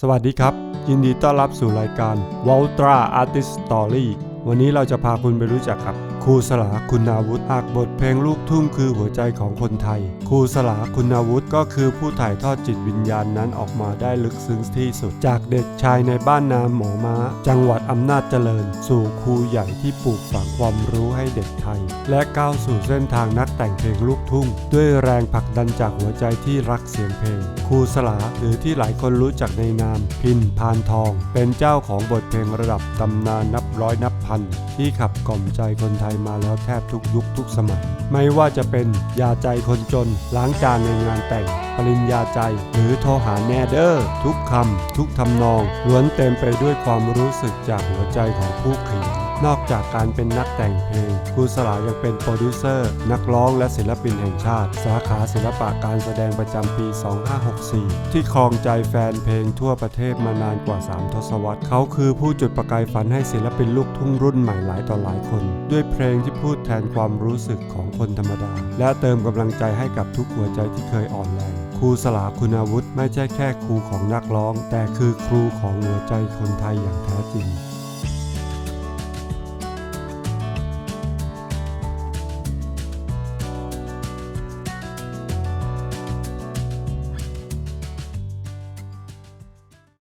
สวัสดีครับ ยินดีต้อนรับสู่รายการ w o l t r a Artist Story วันนี้เราจะพาคุณไปรู้จักกับ ครูสลาคุณาวุธหากบทเพลงลูกทุ่งคือหัวใจของคนไทย ครูสลาคุณาวุธก็คือผู้ถ่ายทอดจิตวิญญาณนั้นออกมาได้ลึกซึ้งที่สุด จากเด็กชายในบ้านนาหมอม้า จังหวัดอำนาจเจริญ สู่ครูใหญ่ที่ปลูกฝังความรู้ให้เด็กไทย และก้าวสู่เส้นทางนักแต่งเพลงลูกทุ่ง ด้วยแรงผลักดันจากหัวใจที่รักเสียงเพลง ครูสลาหรือที่หลายคนรู้จักในนาม พินพานทอง เป็นเจ้าของบทเพลงระดับตำนานนับร้อยนับพันที่ขับกล่อมใจคนไทยมาแล้วแทบทุกยุคทุกสมัย ไม่ว่าจะเป็นยาใจคนจน ล้างจานในงานแต่ง ปริญญาใจ หรือโทรหาแนเดอร์ทุกคำทุกทำนองล้วนเต็มไปด้วยความรู้สึกจากหัวใจของผู้เขียนนอกจากการเป็นนักแต่งเพลงครูสลายังเป็นโปรดิวเซอร์ นักร้องและศิลปินแห่งชาติ สาขาศิลปะการแสดงประจำปี 2564 ที่ครองใจแฟนเพลงทั่วประเทศมานานกว่า 3 ทศวรรษ เขาคือผู้จุดประกายฝันให้ศิลปินลูกทุ่งรุ่นใหม่หลายต่อหลายคน ด้วยเพลงที่พูดแทนความรู้สึกของคนธรรมดา และเติมกำลังใจให้กับทุกหัวใจที่เคยอ่อนแรงครูสลาคุณาวุธไม่ใช่แค่ครูของนักร้อง แต่คือครูของหัวใจคนไทยอย่างแท้จริง